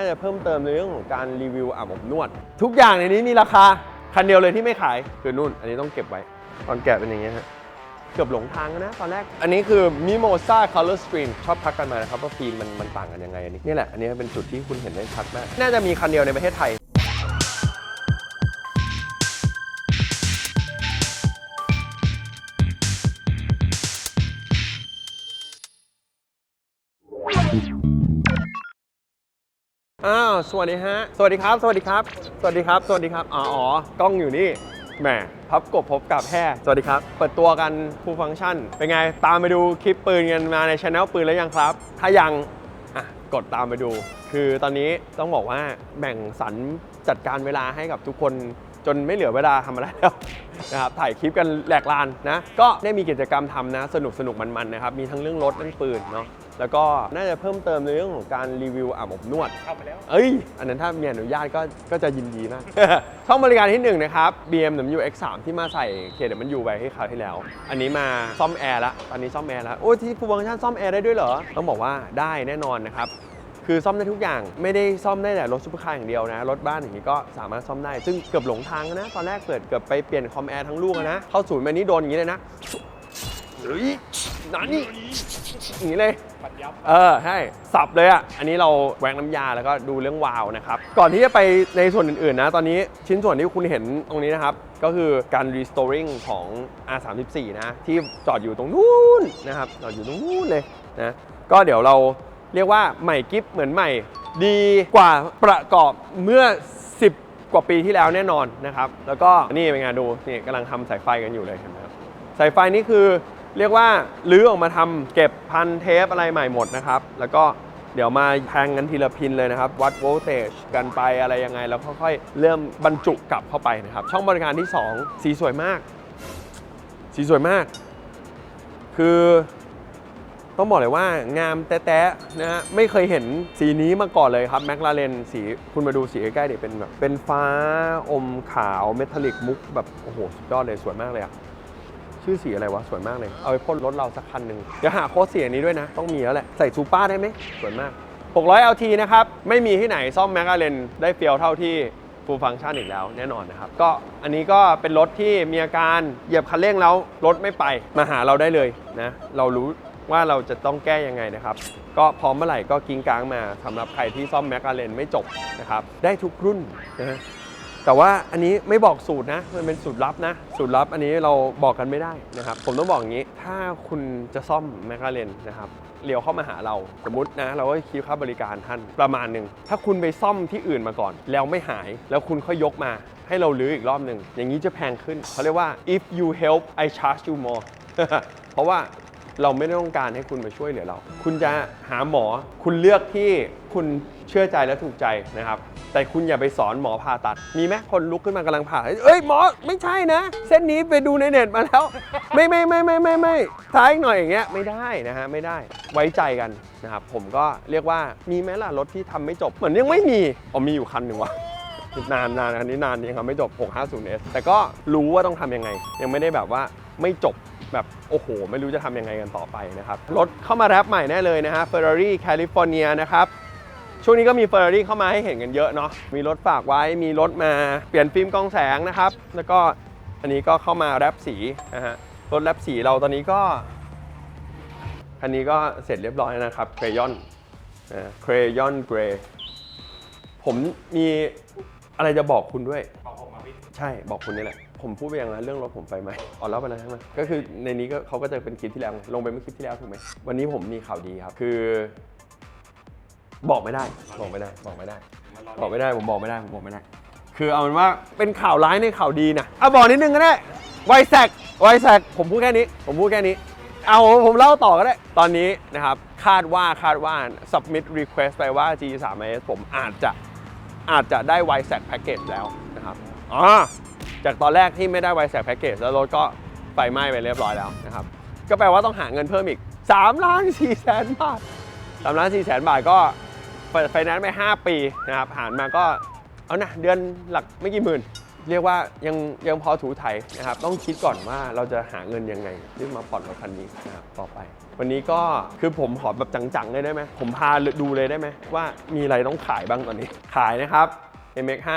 น่าจะเพิ่มเติมในเรื่องของการรีวิวอาบอบนวด ทุกอย่างในนี้มีราคาคันเดียวเลยที่ไม่ขายคือนู่น อันนี้ต้องเก็บไว้ตอนแกะเป็นอย่างเงี้ยฮะเกือบหลงทางนะตอนแรก อันนี้คือ Mimosa Color Stream ชอบทักกันมานะครับว่าฟิล์มมันมันต่างกันยังไงอันนี้นี่แหละ อันนี้เป็นจุดที่คุณเห็นได้ชัดมาก น่าจะมีคันเดียวในประเทศไทย อ้าว สวัสดีฮะ สวัสดีครับ สวัสดีครับ สวัสดีครับ สวัสดีครับ อ๋ออ๋อกล้องอยู่นี่ แหม พับกบพบกับแห่สวัสดีครับ เปิดตัวกันฟูฟังชัน เป็นไง ตามไปดูคลิปปืนกันมาในช anel ปืนแล้วยังครับ ถ้ายังอะกดตามไปดู คือตอนนี้ต้องบอกว่าแบ่งสรรจัดการเวลาให้กับทุกคนจนไม่เหลือเวลาทำอะไรแล้วนะครับถ่ายคลิปกันแหลกลานนะ ก็ได้มีกิจกรรมทำนะ สนุกสนุกมันๆนะครับ มีทั้งเรื่องรถเรื่องปืนเนาะ แล้วก็น่าจะเพิ่มเติมในเรื่องของการรีวิวอาบอบนวด เข้าไปแล้ว เอ้ย อันนั้นถ้ามีอนุญาตก็ก็จะยินดีมาก ช่องบริการที่หนึ่งนะครับ BMW X3 ที่มาใส่เคเดมันยูไปให้คราวที่แล้ว อันนี้มาซ่อมแอร์ละตอนนี้ซ่อมแอร์แล้วโอ้ยที่ฟูฟังก์ชันซ่อมแอร์ได้ด้วยเหรอ ต้องบอกว่าได้แน่นอนนะครับคือซ่อมได้ทุกอย่างไม่ได้ซ่อมได้แต่รถซุปเปอร์คาร์อย่างเดียวนะ รถบ้านอย่างนี้ก็สามารถซ่อมได้ ซึ่งเกือบหลงทางนะ ตอนแรกเปิดเกือบไปเปลี่ยนคอมแอร์ทั้งลูกอะนะ เข้าศูนย์แบบนี้โดนอย่างนี้เลยนะ เฮ้ยนั่นนี่อย่างนี้เลย ปัดยับ เออใช่สับเลยอะ อันนี้เราแหวกน้ำยาแล้วก็ดูเรื่องวาล์วนะครับ ก่อนที่จะไปในส่วนอื่นๆนะ ตอนนี้ชิ้นส่วนที่คุณเห็นตรงนี้นะครับ ก็คือการ restoring ของ R34 นะ ที่จอดอยู่ตรงนู้นนะครับ จอดอยู่ตรงนู้นเลยนะ ก็เดี๋ยวเราเรียกว่าใหม่กิฟเหมือนใหม่ ดีกว่าประกอบเมื่อ 10 กว่าปีที่แล้วแน่นอนนะครับ แล้วก็นี่เป็นไงดูนี่กำลังทำสายไฟกันอยู่เลยเห็นไหมครับสายไฟนี่คือ เรียกว่าลื้อออกมาทำเก็บพันเทปอะไรใหม่หมดนะครับ แล้วก็เดี๋ยวมาแทงกันทีละพินเลยนะครับ วัดโวลเตจกันไปอะไรยังไง แล้วค่อยๆเริ่มบรรจุกลับเข้าไปนะครับ ช่องบริการที่ 2 สีสวยมาก สีสวยมาก คือต้องบอกเลยว่างามแต๊ะๆนะฮะไม่เคยเห็นสีนี้มาก่อนเลยครับแมคลาเรนสีคุณมาดูสีใกล้ๆเดี๋ยวเป็นแบบเป็นฟ้าอมขาวเมทัลลิกมุกแบบโอ้โหสุดยอดเลยสวยมากเลยอะ ชื่อสีอะไรวะ สวยมากเลย เอาไปพ่นรถเราสักคันหนึ่งเดี๋ยวหาโค้ดเสียงนี้ด้วยนะ ต้องมีแล้วแหละ ใส่ซูเปอร์ได้ไหมสวยมาก 600 LT นะครับ ไม่มีที่ไหนซ่อมแมคลาเรนได้เฟียวเท่าที่ฟูลฟัง c t ชันอีกแล้วแน่นอนนะครับ ก็อันนี้ก็เป็นรถที่มีอาการเหยียบคันเร่งแล้วรถไม่ไปมาหาเราได้เลยนะเรารู้ว่าเราจะต้องแก้ยังไงนะครับ ก็พร้อมเมื่อไหร่ก็กิ้งกลางมาสำหรับใครที่ซ่อมแมคลาเรนไม่จบนะครับ ได้ทุกรุ่นนะ แต่ว่าอันนี้ไม่บอกสูตรนะ มันเป็นสูตรลับนะ สูตรลับอันนี้เราบอกกันไม่ได้นะครับ ผมต้องบอกอย่างนี้ ถ้าคุณจะซ่อมแมคลาเรนนะครับเลี้ยวเข้ามาหาเรา สมมตินะ เราก็คิดค่าบริการท่านประมาณหนึ่ง ถ้าคุณไปซ่อมที่อื่นมาก่อน แล้วไม่หายแล้วคุณค่อยยกมาให้เราลื้ออีกรอบหนึ่งอย่างนี้จะแพงขึ้นเขาเรียกว่า if you help I charge you more เพราะว่าเราไม่ได้ต้องการให้คุณมาช่วยเหลือเรา คุณจะหาหมอ คุณเลือกที่ คุณเชื่อใจและถูกใจนะครับ แต่คุณอย่าไปสอนหมอผ่าตัด มีไหมคนลุกขึ้นมากำลังผ่าเอ้ยหมอไม่ใช่นะ เส้นนี้ไปดูในเน็ตมาแล้ว ไม่ไม่ไม่ไม่ไม่ไม่ท้ายอีกหน่อยอย่างเงี้ยไม่ได้นะฮะไม่ได้ไว้ใจกันนะครับผมก็เรียกว่ามีไหมล่ะรถที่ทำไม่จบเหมือนยังไม่มีอ๋อมีอยู่คันหนึ่งวะนานนานอันนี้นานยังทำไม่จบ 650S แต่ก็รู้ว่าต้องทำยังไง ยังไม่ได้แบบว่าไม่จบแบบโอ้โห ไม่รู้จะทำยังไงกันต่อไปนะครับ รถเข้ามาแรปใหม่แน่เลยนะฮะ Ferrari California นะครับ ช่วงนี้ก็มี Ferrari เข้ามาให้เห็นกันเยอะเนาะ มีรถฝากไว้ มีรถมาเปลี่ยนฟิล์มกล้องแสงนะครับ แล้วก็อันนี้ก็เข้ามาแรปสีนะฮะ รถแรปสีเราตอนนี้ก็ คันนี้ก็เสร็จเรียบร้อยแล้วนะครับ เครยอนเครยอนเกรผมมีอะไรจะบอกคุณด้วย บอกผมมาพี่ ใช่ บอกคุณนี่แหละ ผมพูดไปยังนะเรื่องรถผมไฟไหมอ๋อแล้วไปแล้วใช่ไหมก็คือในนี้ก็เขาก็จะเป็นคลิปที่แล้วไงลงไปเมื่อคลิปที่แล้วถูกไหม วันนี้ผมมีข่าวดีครับ คือ บอกไม่ได้ บอกไม่ได้ บอกไม่ได้มันรอบอกไม่ได้ ผมบอกไม่ได้ ผมบอกไม่ได้ คือเอาเป็นว่าเป็นข่าวร้ายในข่าวดีนะอะบอกนิดนึงก็ได้ไวแซกไวแซกผมพูดแค่นี้ ผมพูดแค่นี้ เอาผมเล่าต่อก็ได้ ตอนนี้นะครับ คาดว่าคาดว่า submit request ไปว่า G3S ผมอาจจะอาจจะได้ y s a c package แล้วนะครับอ๋อจากตอนแรกที่ไม่ได้ y s a c package แล้วรถก็ไฟไหม้ไปเรียบร้อยแล้วนะครับ ก็แปลว่าต้องหาเงินเพิ่มอีก3ล้าน4แสนบาท3ล้าน4แสนบาทก็ เปิดไฟแนนซ์ไป 5 ปีนะครับหารมาก็เอานะเดือนหลักไม่กี่หมื่น เรียกว่ายังยังพอถูไถนะครับ ต้องคิดก่อนว่าเราจะหาเงินยังไงที่มาผ่อนรถคันนี้นะครับต่อไป วันนี้ก็คือผมขอแบบจังๆเลยได้ไหมผมพาดูเลยได้ไหมว่ามีอะไรต้องขายบ้างตอนนี้ ขายนะครับ MX5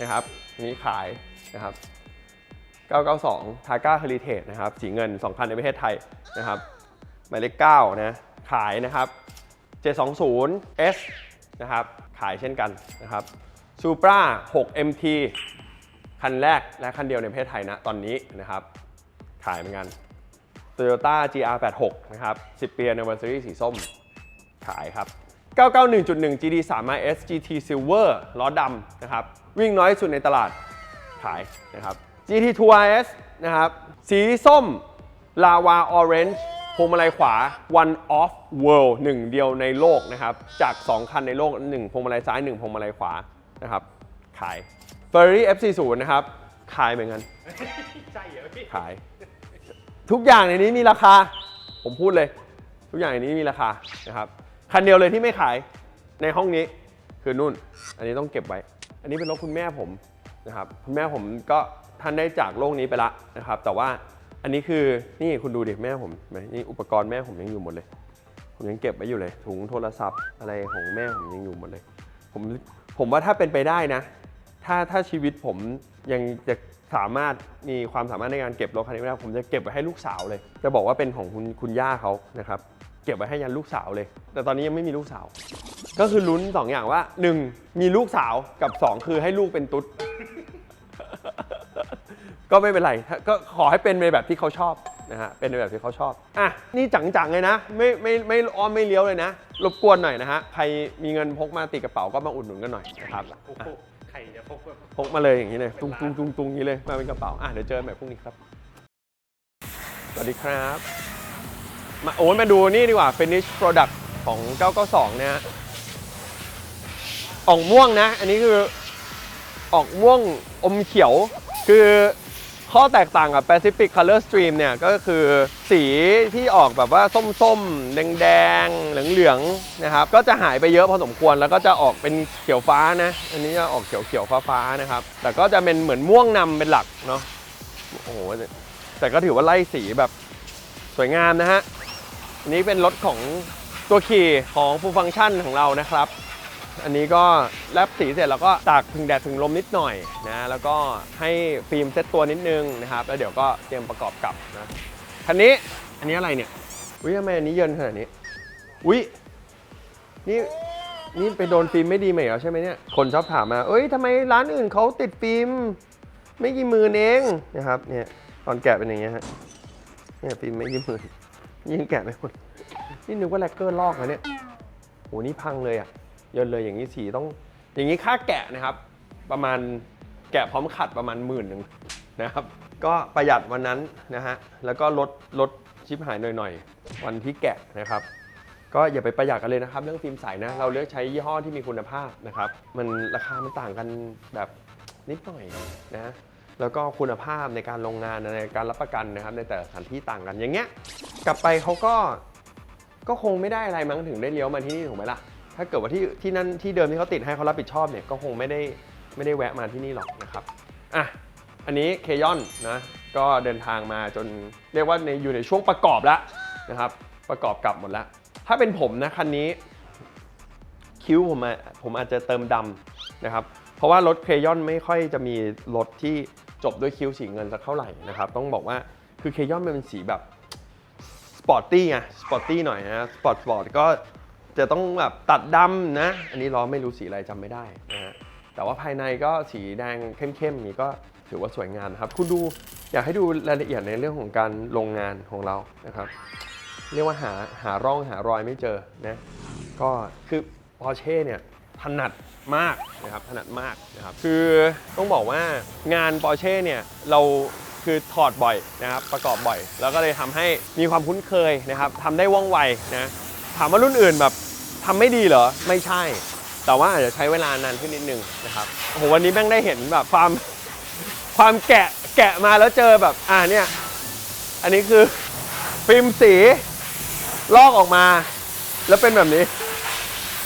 นะครับนี้ขายนะครับ992 t a g a Heritage นะครับ สีเงิน2คันในประเทศไทยนะครับหมายเลข9นะ ขายนะครับ 720 S นะครับ ขายเช่นกันนะครับ Supra 6 MT คันแรกและคันเดียวในประเทศไทยนะตอนนี้นะครับ ขายเหมือนกัน Toyota GR86 นะครับ 10ปี Anniversary สีส้ม ขายครับ 991.1 GD 3 S GT Silver ล้อดำนะครับ วิ่งน้อยสุดในตลาด ขายนะครับ GT2 RS นะครับ สีส้ม Lava Orange พวงมาลัยขวา one of world หนึ่งเดียวในโลกนะครับ จาก 2 คันในโลก 1 พวงมาลัยซ้าย 1 พวงมาลัยขวานะครับ ขาย Ferrari F40 นะครับ ขายเหมือนกัน ใช่เหรอพี่ ขาย ทุกอย่างในนี้มีราคา ผมพูดเลย ทุกอย่างในนี้มีราคานะครับ คันเดียวเลยที่ไม่ขายในห้องนี้คือนุ่น อันนี้ต้องเก็บไว้ อันนี้เป็นรถคุณแม่ผมนะครับ คุณแม่ผมก็ท่านได้จากโลกนี้ไปละนะครับ แต่ว่า อันนี้คือนี่คุณดูดิแม่ผมไหมนี่อุปกรณ์แม่ผมยังอยู่หมดเลย ผมยังเก็บไว้อยู่เลย ถุงโทรศัพท์อะไรของแม่ผมยังอยู่หมดเลย ผมผมว่าถ้าเป็นไปได้นะ ถ้าถ้าชีวิตผมยังจะสามารถมีความสามารถในการเก็บรถคันนี้ไได้ผมจะเก็บไว้ให้ลูกสาวเลย จะบอกว่าเป็นของคุณคุณย่าเขานะครับเก็บไว้ให้ยันลูกสาวเลย แต่ตอนนี้ยังไม่มีลูกสาว ก็คือลุ้นสองอย่างว่า 1. มีลูกสาวกับ 2 คือให้ลูกเป็นตุ๊ด ก็ไม่เป็นไร ก็ขอให้เป็นในแบบที่เขาชอบนะฮะ เป็นในแบบที่เขาชอบ อะ นี่จังๆเลยนะ ไม่ไม่ไม่อ้อมไม่เลี้ยวเลยนะ รบกวนหน่อยนะฮะ ใครมีเงินพกมาติดกระเป๋าก็มาอุดหนุนกันหน่อยนะครับใครจะพกพกมาเลยอย่างนี้เลย ตุ้งตุ้งตุ้งตุ้งอย่างนี้เลย มาเป็นกระเป๋า อะ เดี๋ยวเจอกันใหม่พรุ่งนี้ครับ สวัสดีครับ มาโอ้ยมาดูนี่ดีกว่า finish product ของ 992 นะฮะออกม่วงนะ อันนี้คือออกม่วงอมเขียว คือ ข้อแตกต่างกับ Pacific Color Stream เนี่ยก็คือสีที่ออกแบบว่าส้มๆ แดงๆ เหลืองๆ นะครับ ก็จะหายไปเยอะพอสมควรแล้วก็จะออกเป็นเขียวฟ้านะ อันนี้จะออกเขียวๆ ฟ้าๆ นะครับ แต่ก็จะเป็นเหมือนม่วงนำเป็นหลักเนาะ โอ้โห แต่ก็ถือว่าไล่สีแบบสวยงามนะฮะ อันนี้เป็นรถของตัวขี่ของ Full Function ของเรานะครับ อันนี้ก็แลบสีเสร็จแล้วก็ตากถึงแดดถึงลมนิดหน่อยนะแล้วก็ให้ฟิล์มเซตตัวนิดนึงนะครับแล้วเดี๋ยวก็เตรียมประกอบกลับนะคันนี้อันนี้อะไรเนี่ยอุ้ยทำไมอันนี้เยินขนาดนี้อุ้ยนี่นี่ไปโดนฟิล์มไม่ดีมาอีกแล้วใช่ไหมเนี่ยคนชอบถามมาเอ้ยทำไมร้านอื่นเขาติดฟิล์มไม่กี่หมื่นเองนะครับเนี่ยตอนแกะเป็นอย่างเงี้ยฮะเนี่ยฟิล์มไม่กี่หมื่นยิ่งแกะไม่หมดนี่นึกว่าแลกเกอร์ลอกนะเนี่ยโหนี่พังเลยอะ่ะ เยินเลยอย่างนี้สีต้อง อย่างนี้ค่าแกะนะครับ ประมาณแกะพร้อมขัดประมาณหมื่นหนึ่งนะครับ ก็ประหยัดวันนั้นนะฮะแล้วก็ลดลดชิปหายหน่อยๆวันที่แกะนะครับ ก็อย่าไปประหยัดกันเลยนะครับ เรื่องฟิล์มใสนะเราเลือกใช้ยี่ห้อที่มีคุณภาพนะครับ มันราคามันต่างกันแบบนิดหน่อยนะแล้วก็คุณภาพในการลงงานในการรับประกันนะครับ ในแต่สถานที่ต่างกันอย่างเงี้ย กลับไปเขาก็ก็คงไม่ได้อะไรมั้งถึงได้เลี้ยวมาที่นี่ถูกไหมล่ะ ถ้าเกิดว่าที่ที่นั่นที่เดิมที่เขาติดให้เขารับผิดชอบเนี่ยก็คงไม่ได้ไม่ได้แวะมาที่นี่หรอกนะครับอะอันนี้เคยอนนะก็เดินทางมาจนเรียกว่าในอยู่ในช่วงประกอบแล้วนะครับ ประกอบกลับหมดแล้ว ถ้าเป็นผมนะคันนี้ คิ้วผมผมอาจจะเติมดำนะครับ เพราะว่ารถเคยอนไม่ค่อยจะมีรถที่จบด้วยคิ้วสีเงินสักเท่าไหร่นะครับ ต้องบอกว่าคือเคยอนมันเป็นสีแบบสปอร์ตตี้ไงสปอร์ตตี้หน่อยนะสปอร์ตสปอร์ตก็ จะต้องแบบตัดดำนะ อันนี้ล้อไม่รู้สีอะไรจำไม่ได้นะฮะแต่ว่าภายในก็สีแดงเข้มๆนี้ก็ถือว่าสวยงามนะครับ คุณดูอยากให้ดูรายละเอียดในเรื่องของการลงงานของเรานะครับ เรียกว่าหาหาร่องหารอยไม่เจอนะก็คือ Porsche เนี่ยถนัดมากนะครับถนัดมากนะครับคือต้องบอกว่างาน Porsche เนี่ยเราคือถอดบ่อยนะครับประกอบบ่อย แล้วก็เลยทำให้มีความคุ้นเคยนะครับทำได้ว่องไวนะถามว่ารุ่นอื่นแบบ ทำไม่ดีเหรอ ไม่ใช่ แต่ว่าอาจจะใช้เวลานานขึ้นนิดนึงนะครับโอ้โหวันนี้แม่งได้เห็นแบบความความแกะแกะมาแล้วเจอแบบ อ่าเนี่ย อันนี้คือฟิล์มสีลอกออกมา แล้วเป็นแบบนี้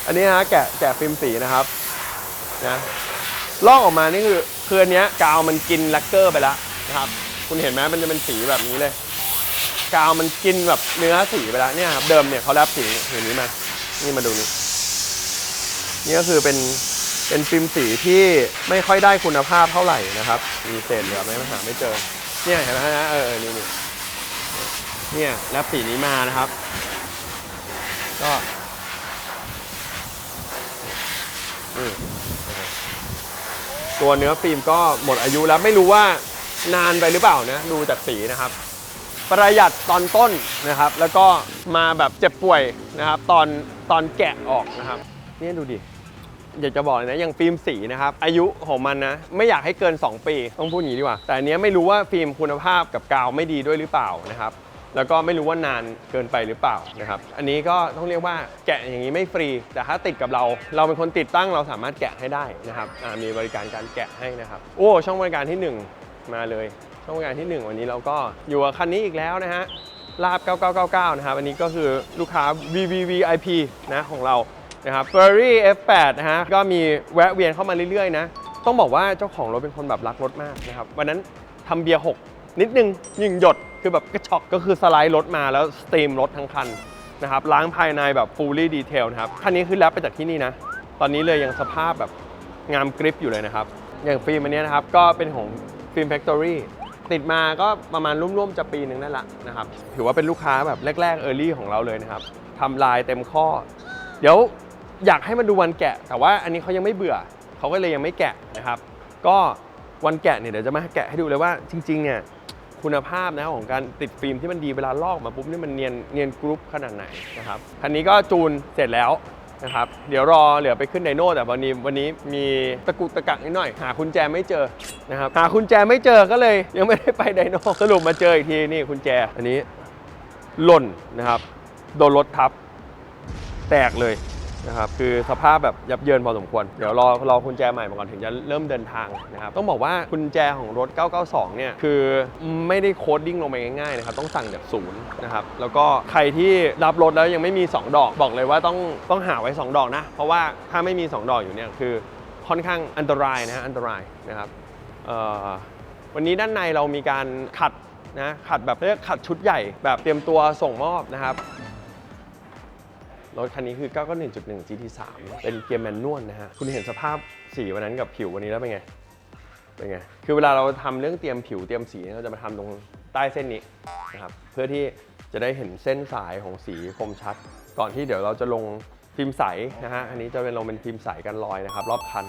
อันนี้นะแกะแกะฟิล์มสีนะครับนะลอกออกมานี่คือคืออันเนี้ยกาวมันกินแลกเกอร์ไปแล้วนะครับ คุณเห็นไหมมันจะเป็นสีแบบนี้เลย กาวมันกินแบบเนื้อสีไปแล้วเนี่ยครับเดิมเนี่ยเขาแรปสีอย่างนี้มา นี่มาดูนี่นี่ก็คือเป็นเป็นฟิล์มสีที่ไม่ค่อยได้คุณภาพเท่าไหร่นะครับ มีเศษเหลือไหมหาไม่เจอ เนี่ยเห็นไหมฮะเออเออนี่นี่เนี่ยแรปสีนี้มานะครับ ก็ตัวเนื้อฟิล์มก็หมดอายุแล้วไม่รู้ว่านานไปหรือเปล่านะ ดูจากสีนะครับ ประหยัดตอนต้นนะครับ แล้วก็มาแบบเจ็บป่วยนะครับ ตอนตอนแกะออกนะครับนี่ดูดิอยากจะบอกเลยนะอย่างฟิล์มสีนะครับ อายุของมันนะไม่อยากให้เกิน 2 ปีต้องพูดอย่างนี้ดีกว่า แต่อันเนี้ยไม่รู้ว่าฟิล์มคุณภาพกับกาวไม่ดีด้วยหรือเปล่านะครับแล้วก็ไม่รู้ว่านานเกินไปหรือเปล่านะครับ อันนี้ก็ต้องเรียกว่าแกะอย่างนี้ไม่ฟรี แต่ถ้าติดกับเรา เราเป็นคนติดตั้งเราสามารถแกะให้ได้นะครับมีบริการการแกะให้นะครับ โอ้ช่องบริการที่ 1 มาเลย ช่องการที่ 1 วันนี้เราก็อยู่กับคันนี้อีกแล้วนะฮะลาบ 9999 นะครับ อันนี้ก็คือลูกค้า VVVIP นะของเรานะครับ Ferrari F8 นะฮะ ก็มีแวะเวียนเข้ามาเรื่อยๆนะ ต้องบอกว่าเจ้าของรถเป็นคนแบบรักรถมากนะครับ วันนั้นทำเบียร์หกนิดนึงยิงหยด คือแบบกระชอกก็คือสไลด์รถมาแล้วสตรีมรถทั้งคันนะครับล้างภายในแบบ fully detail นะครับ คันนี้คือแรปไปจากที่นี่นะ ตอนนี้เลยยังสภาพแบบงามกริปอยู่เลยนะครับ อย่างฟิล์มอันนี้นะครับ ก็เป็นของฟิล์ม Factory ติดมาก็ประมาณร่วมๆจะปีหนึ่งนั่นแหละนะครับ ถือว่าเป็นลูกค้าแบบแรกๆ Early ของเราเลยนะครับทำลายเต็มข้อ เดี๋ยวอยากให้มาดูวันแกะ แต่ว่าอันนี้เขายังไม่เบื่อเขาก็เลยยังไม่แกะนะครับ ก็วันแกะเนี่ยเดี๋ยวจะมาแกะให้ดูเลยว่าจริงๆเนี่ยคุณภาพนะของการติดฟิล์มที่มันดีเวลาลอกมาปุ๊บนี่มันเนียนเนียนกรุ๊ปขนาดไหนนะครับคันนี้ก็จูนเสร็จแล้ว นะครับ เดี๋ยวรอเหลือไปขึ้นไดโน่แต่วันนี้วันนี้มีตะกุกตะกักนิดหน่อย หาคุณแจไม่เจอนะครับหาคุณแจไม่เจอก็เลยยังไม่ได้ไปไดโน่สรุปมาเจออีกทีนี่คุณแจอันนี้หล่นนะครับ โดนรถทับ แตกเลย นะครับคือสภาพแบบยับเยินพอสมควร เดี๋ยวรอรอกุญแจใหม่มาก่อนถึงจะเริ่มเดินทางนะครับต้องบอกว่ากุญแจของรถ 992 เนี่ยคือไม่ได้โคดดิ้งลงไปง่ายๆนะครับต้องสั่งจากศูนย์นะครับแล้วก็ใครที่รับรถแล้วยังไม่มี 2 ดอกบอกเลยว่าต้องต้องหาไว้ 2 ดอกนะ เพราะว่าถ้าไม่มี 2 ดอกอยู่เนี่ยคือค่อนข้างอันตรายนะฮะอันตรายนะครับวันนี้ด้านในเรามีการขัดนะขัดแบบเรียกขัดชุดใหญ่แบบเตรียมตัวส่งมอบนะครับ รถคันนี้คือ 991 GT3 เป็นเกียร์แมนนวลนะฮะ คุณเห็นสภาพสีวันนั้นกับผิววันนี้แล้วเป็นไง เป็นไง คือเวลาเราทำเรื่องเตรียมผิวเตรียมสีเราจะมาทำตรงใต้เส้นนี้นะครับ เพื่อที่จะได้เห็นเส้นสายของสีคมชัด ก่อนที่เดี๋ยวเราจะลงฟิล์มใสนะฮะ อันนี้จะเป็นลงเป็นฟิล์มใสกันรอยนะครับ รอบคัน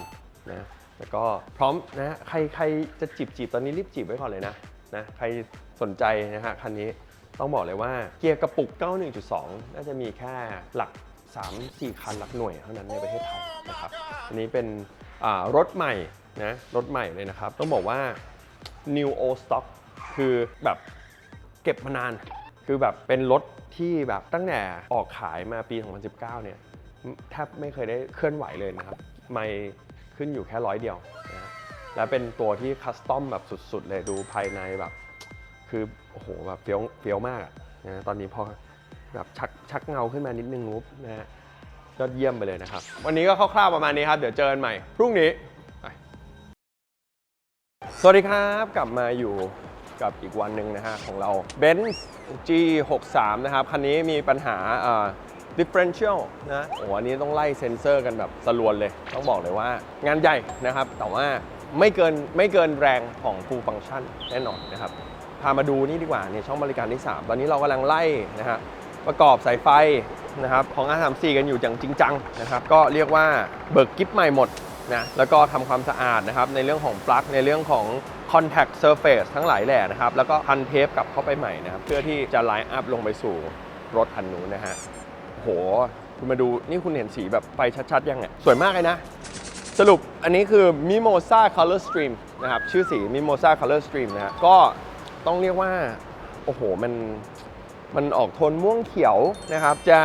นะ แล้วก็พร้อมนะ ใครใครจะจีบจีบตอนนี้รีบจีบไว้ก่อนเลยนะ นะ ใครสนใจนะฮะคันนี้ ต้องบอกเลยว่าเกียร์กระปุก 91.2 น่าจะมีแค่หลัก 3-4 คันหลักหน่วยเท่านั้นในประเทศไทยนะครับอันนี้เป็นรถใหม่นะรถใหม่เลยนะครับ ต้องบอกว่า new old stock คือแบบเก็บมานาน คือแบบเป็นรถที่แบบตั้งแต่ออกขายมาปี 2019 เนี่ยแทบไม่เคยได้เคลื่อนไหวเลยนะครับ ไม่ขึ้นอยู่แค่ร้อยเดียวนะ และเป็นตัวที่คัสตอมแบบสุด ๆ เลยดูภายในแบบ คือโอ้โหแบบเฟี้ยวเฟี้ยวมากอะนะตอนนี้พอแบบชักชักเงาขึ้นมานิดนึงนุ๊บนะฮะยอดเยี่ยมไปเลยนะครับ วันนี้ก็คร่าวๆประมาณนี้ครับ เดี๋ยวเจอกันใหม่ พรุ่งนี้ สวัสดีครับ กลับมาอยู่กับอีกวันหนึ่งนะฮะของเรา Benz G63 นะครับ คันนี้มีปัญหาอ่า differential นะโอ้โหอันนี้ต้องไล่เซ็นเซอร์กันแบบสลวนเลย ต้องบอกเลยว่างานใหญ่นะครับ แต่ว่าไม่เกินไม่เกินแรงของ full function แน่นอนนะครับ พามาดูนี่ดีกว่าในช่องบริการที่ 3 ตอนนี้เรากำลังไล่นะฮะประกอบสายไฟนะครับของ R34 กันอยู่อย่างจริงจังนะครับก็เรียกว่าเบิกกิฟใหม่หมดนะแล้วก็ทำความสะอาดนะครับในเรื่องของปลั๊กในเรื่องของ contact surface ทั้งหลายแหล่นะครับ แล้วก็พันเทปกลับเข้าไปใหม่นะครับ เพื่อที่จะไลน์อัพลงไปสู่รถคันนู้นนะฮะโอ้โหคุณมาดูนี่คุณเห็นสีแบบไฟชัดๆ ยังไงสวยมากเลยนะ สรุปอันนี้คือ Mimosa Color Stream นะครับ ชื่อสี Mimosa Color Stream นะฮะก็ ต้องเรียกว่า โอ้โห มันมันออกโทนม่วงเขียวนะครับ จะ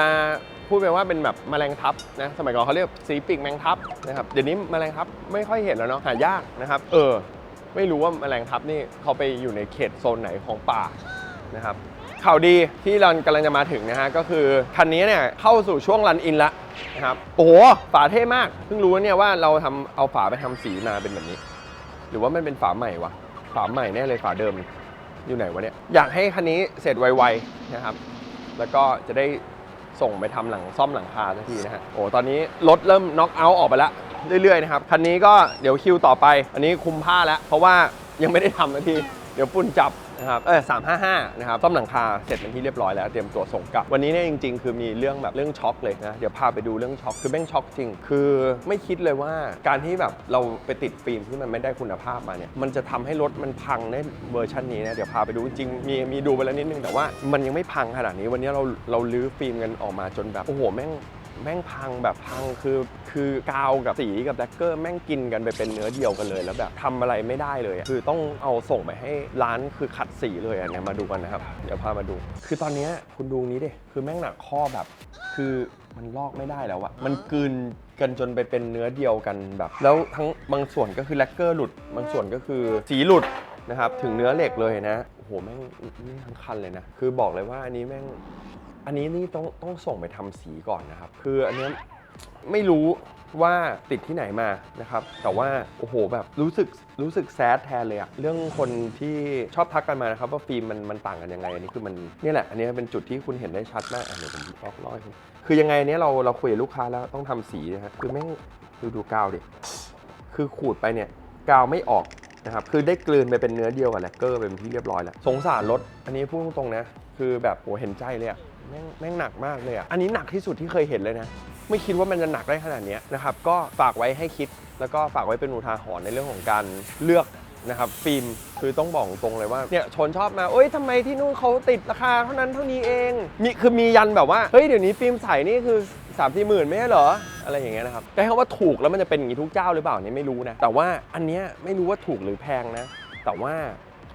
พูดไปว่าเป็นแบบแมลงทับนะสมัยก่อนเขาเรียกสีปีกแมงทับนะครับเดี๋ยวนี้แมลงทับไม่ค่อยเห็นแล้วเนาะหายากนะครับ เออ ไม่รู้ว่าแมลงทับนี่เขาไปอยู่ในเขตโซนไหนของป่านะครับข่าวดีที่เรากำลังจะมาถึงนะฮะก็คือคันนี้เนี่ยเข้าสู่ช่วงรันอินละนะครับโอ้โหฝาเท่มากเพิ่งรู้เนี่ยว่าเราทำเอาฝาไปทำสีมาเป็นแบบนี้ หรือว่ามันเป็นฝาใหม่วะฝาใหม่แน่เลยฝาเดิม อยู่ไหนวะเนี่ย อยากให้คันนี้เสร็จไวๆนะครับ แล้วก็จะได้ส่งไปทำหลังซ่อมหลังคาสักทีนะฮะ โอ้ ตอนนี้รถเริ่มน็อกเอาท์ออกไปแล้วเรื่อยๆนะครับ คันนี้ก็เดี๋ยวคิวต่อไป อันนี้คุมผ้าแล้ว เพราะว่ายังไม่ได้ทำสักที เดี๋ยวฝุ่นจับนะครับเออสามห้าห้านะครับซ่อมหลังคาเสร็จเป็นที่เรียบร้อยแล้วเตรียมตัวส่งกลับ วันนี้เนี่ยจริงๆ คือมีเรื่องแบบเรื่องช็อกเลยนะเดี๋ยวพาไปดูเรื่องช็อกคือแม่งช็อกจริง คือไม่คิดเลยว่าการที่แบบเราไปติดฟิล์มที่มันไม่ได้คุณภาพมาเนี่ยมันจะทำให้รถมันพังในเวอร์ชันนี้นะเดี๋ยวพาไปดูจริงมีมีดูไปแล้วนิดนึงแต่ว่ามันยังไม่พังขนาดนี้วันนี้เราเราลื้อฟิล์มกันออกมาจนแบบโอ้โหแม่ง แม่งพังแบบพังคือคือกาวกับสีกับแดกเกอร์แม่งกินกันไปเป็นเนื้อเดียวกันเลย แล้วแบบทำอะไรไม่ได้เลยคือต้องเอาส่งไปให้ร้านคือขัดสีเลยอะเนี่ยมาดูกันนะครับ เดี๋ยวพามาดู คือตอนนี้คุณดูนี้ดิคือแม่งหนักข้อแบบ คือมันลอกไม่ได้แล้วอะมันกลืนกันจนไปเป็นเนื้อเดียวกันแบบ แล้วทั้งบางส่วนก็คือแลกเกอร์หลุด บางส่วนก็คือสีหลุดนะครับ ถึงเนื้อเหล็กเลยนะโอ้โหแม่งนี่ทั้งคันเลยนะ คือบอกเลยว่าอันนี้แม่ง อันนี้นี่ต้องต้องส่งไปทำสีก่อนนะครับ คืออันนี้ไม่รู้ว่าติดที่ไหนมานะครับ แต่ว่าโอ้โหแบบรู้สึกรู้สึกแซดแทนเลยอะเรื่องคนที่ชอบทักกันมานะครับว่าฟิล์มมันมันต่างกันยังไงอันนี้คือมันนี่แหละอันนี้เป็นจุดที่คุณเห็นได้ชัดมากอะเดี๋ยวผมลอกร้อยคือยังไงเนี้ยเราเราคุยกับลูกค้าแล้วต้องทำสีนะครับคือแม่งดูดูกาวดิคือขูดไปเนี่ยกาวไม่ออกนะครับคือได้กลืนไปเป็นเนื้อเดียวกับแลกเกอร์เป็นที่เรียบร้อยแล้วสงสารรถอันนี้พูดตรงๆนะ คือแบบโหเห็นใจเลยอะ แม่งแม่งหนักมากเลยอะอันนี้หนักที่สุดที่เคยเห็นเลยนะ ไม่คิดว่ามันจะหนักได้ขนาดนี้นะครับ ก็ฝากไว้ให้คิด แล้วก็ฝากไว้เป็นอุทาหรณ์ในเรื่องของการเลือกนะครับฟิล์มคือต้องบอกตรงเลยว่าเนี่ยชนชอบมาเอ้ยทำไมที่นู่นเขาติดราคาเท่านั้นเท่านี้เองมีคือมียันแบบว่าเฮ้ยเดี๋ยวนี้ฟิล์มใสนี่คือ3ามสี่หมื่นไม่ใช่เหรอ อะไรอย่างเงี้ยนะครับแต่คำว่าถูกแล้วมันจะเป็นอย่างนี้ทุกเจ้าหรือเปล่าเนี่ยไม่รู้นะแต่ว่าอันเนี้ยไม่รู้ว่าถูกหรือแพงนะ แต่ว่า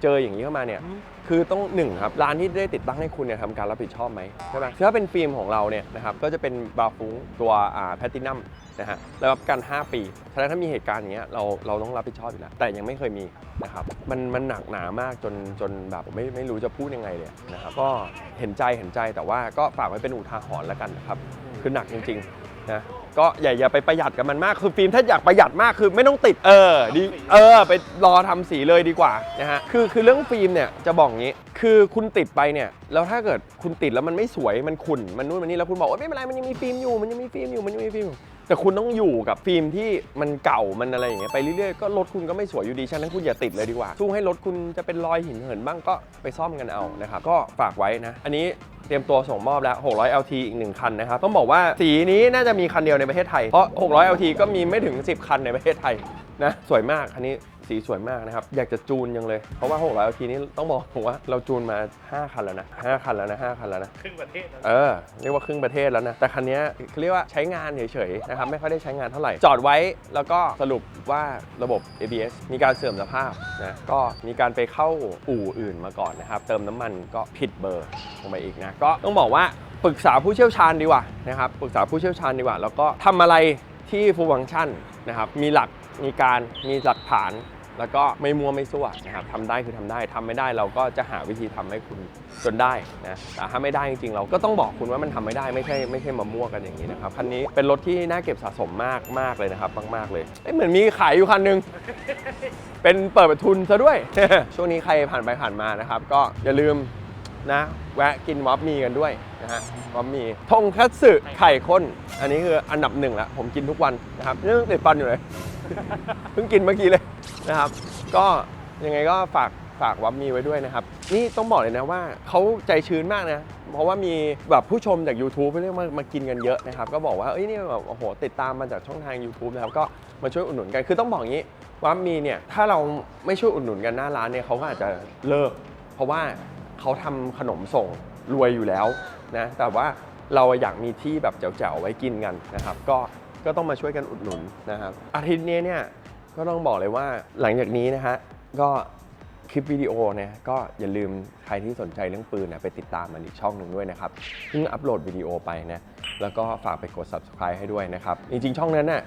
เจออย่างนี้เข้ามาเนี่ยคือต้องหนึ่งครับร้านที่ได้ติดตั้งให้คุณเนี่ยทำการรับผิดชอบไหมใช่ไหมถ้าเป็นฟิล์มของเราเนี่ยนะครับก็จะเป็นบาฟุ้งตัวอ่าแพตินัมนะฮะแล้วรับประกัน 5 ปีฉะนั้นถ้ามีเหตุการณ์อย่างเงี้ยเราเราต้องรับผิดชอบอยู่แล้วแต่ยังไม่เคยมีนะครับมันมันหนักหนามากจนจนแบบไม่ไม่รู้จะพูดยังไงเลยนะครับก็เห็นใจเห็นใจแต่ว่าก็ฝากไว้เป็นอุทาหรณ์แล้วกันนะครับคือหนักจริงๆนะ ก็อย่าอย่าไปประหยัดกับมันมากคือฟิล์มถ้าอยากประหยัดมากคือไม่ต้องติดเออดีเออไปรอทำสีเลยดีกว่านะฮะคือคือเรื่องฟิล์มเนี่ยจะบอกงี้ คือคุณติดไปเนี่ยแล้วถ้าเกิดคุณติดแล้วมันไม่สวยมันขุ่นมันนู่นมันนี่แล้วคุณบอกว่าไม่เป็นไรมันยังมีฟิล์มอยู่มันยังมีฟิล์มอยู่มันยังมีฟิล์มอยู่ แต่คุณต้องอยู่กับฟิล์มที่มันเก่ามันอะไรอย่างเงี้ยไปเรื่อยๆก็รถคุณก็ไม่สวยอยู่ดีฉะนั้นคุณอย่าติดเลยดีกว่าสู้ให้รถคุณจะเป็นรอยหินเหินบ้างก็ไปซ่อมกันเอานะครับก็ฝากไว้นะอันนี้เตรียมตัวส่งมอบแล้ว 600 LT อีกหนึ่งคันนะครับ ต้องบอกว่าสีนี้น่าจะมีคันเดียวในประเทศไทย เพราะ 600 LT ก็มีไม่ถึง 10 คันในประเทศไทยนะ สวยมากคันนี้ สีสวยมากนะครับ อยากจะจูนยังเลย เพราะว่า 600 LT นี้ต้องบอกผมว่าเราจูนมา 5 คันแล้วนะ 5 คันแล้วนะ 5 คันแล้วนะ ครึ่งประเทศแล้วเออ เรียกว่าครึ่งประเทศแล้วนะ แต่คันนี้เขาเรียกว่าใช้งานเฉยๆนะครับ ไม่ค่อยได้ใช้งานเท่าไหร่ จอดไว้แล้วก็สรุปว่าระบบ ABS มีการเสื่อมสภาพนะ ก็มีการไปเข้าอู่อื่นมาก่อนนะครับ เติมน้ำมันก็ผิดเบอร์ลงไปอีกนะ ก็ต้องบอกว่าปรึกษาผู้เชี่ยวชาญดีกว่านะครับ ปรึกษาผู้เชี่ยวชาญดีกว่า แล้วก็ทำอะไรที่ฟูลฟังก์ชันนะครับ มีหลัก มีการมีหลักฐาน แล้วก็ไม่มัวไม่ซั่วนะครับทำได้คือทำได้ทำไม่ได้เราก็จะหาวิธีทำให้คุณจนได้นะแต่ถ้าไม่ได้จริงๆ เราก็ต้องบอกคุณว่ามันทำไม่ได้ไม่ใช่ไม่ใช่มามั่วกันอย่างนี้นะครับคันนี้เป็นรถที่น่าเก็บสะสมมากมากเลยนะครับมากๆเลยเอ้ยเหมือนมีขายอยู่คันหนึงเป็นเปิดประทุนซะด้วย ช่วงนี้ใครผ่านไปผ่านมานะครับ ก็อย่าลืม นะแวะกินวอฟมีกันด้วยนะฮะวอฟมีทงคัตสึไข่ข้น อันนี้คืออันดับหนึ่งละผมกินทุกวันนะครับนี่ติดฟันอยู่เลยเพิ่งกินเมื่อกี้เลยนะครับ ก็ยังไงก็ฝากฝากวับมีไว้ด้วยนะครับ นี่ต้องบอกเลยนะว่าเขาใจชื้นมากนะ เพราะว่ามีแบบผู้ชมจาก YouTube เรียกมามากินกันเยอะนะครับ ก็บอกว่าเอ้ยนี่แบบโอ้โหติดตามมาจากช่องทาง YouTube นะครับก็มาช่วยอุดหนุนกัน คือต้องบอกอย่างนี้วับมีเนี่ยถ้าเราไม่ช่วยอุดหนุนกันหน้าร้านเนี่ยเขาก็อาจจะเลิก เพราะว่า เขาทำขนมส่งรวยอยู่แล้วนะแต่ว่าเราอยากมีที่แบบแจ๋วๆไว้กินกันนะครับ ก็ก็ต้องมาช่วยกันอุดหนุนนะครับอาทิตย์นี้เนี่ยก็ต้องบอกเลยว่าหลังจากนี้นะฮะก็คลิปวิดีโอเนี่ยก็อย่าลืมใครที่สนใจเรื่องปืนนะไปติดตามมันอีกช่องหนึ่งด้วยนะครับเพิ่งอัปโหลดวิดีโอไปนะแล้วก็ฝากไปกด subscribe ให้ด้วยนะครับ จริงๆ ช่องนั้นน่ะ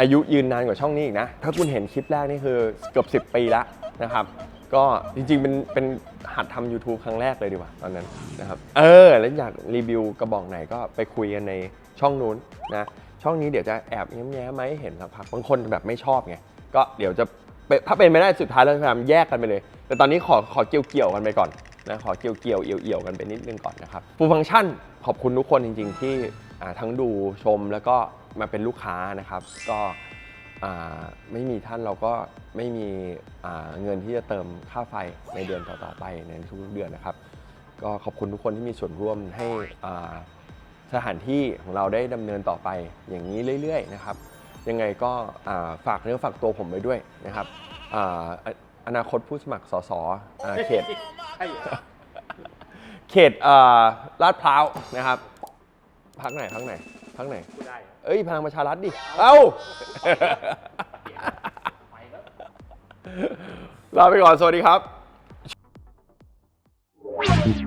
อายุยืนนานกว่าช่องนี้อีกนะ ถ้าคุณเห็นคลิปแรกนี่คือเกือบ 10 ปีแล้วนะครับ ก็จริงๆเป็นเป็นหัดทำ YouTube ครั้งแรกเลยดีกว่าตอนนั้นนะครับ เออ แล้วอยากรีวิวกระบอกไหนก็ไปคุยกันในช่องนู้นนะ ช่องนี้เดี๋ยวจะแอบแง้มๆมาให้เห็นสักพักบางคนแบบไม่ชอบไง ก็เดี๋ยวจะเป็นถ้าเป็นไม่ได้สุดท้ายเราจะพยายามแยกกันไปเลย แต่ตอนนี้ขอขอเกี่ยวเกี่ยวๆกันไปก่อนนะขอเกี่ยวเกี่ยวๆเอี่ยวเอี่ยวๆกันไปนิดนึงก่อนนะครับฟูฟังก์ชันขอบคุณทุกคนจริง ๆ ที่อ่าทั้งดูชมแล้วก็มาเป็นลูกค้านะครับ ก็อ่า ไม่มีท่านเราก็ไม่มีอ่าเงินที่จะเติมค่าไฟในเดือนต่อๆไปในทุกๆเดือนนะครับ ก็ขอบคุณทุกคนที่มีส่วนร่วมให้อ่าสถานที่ของเราได้ดำเนินต่อไปอย่างนี้เรื่อยๆนะครับ ยังไงก็อ่าฝากเนื้อฝากตัวผมไว้ด้วยนะครับอ่าออนาคตผู้สมัครสสอ่าเขตใช่เหรอเขตอ่าลาดพร้าวนะครับพักไหนพักไหน พักไหน กูได้เหรอเอ้ยพลังประชารัฐดิ เอ้า ไปแล้ว ลาไปก่อน สวัสดีครับ Thank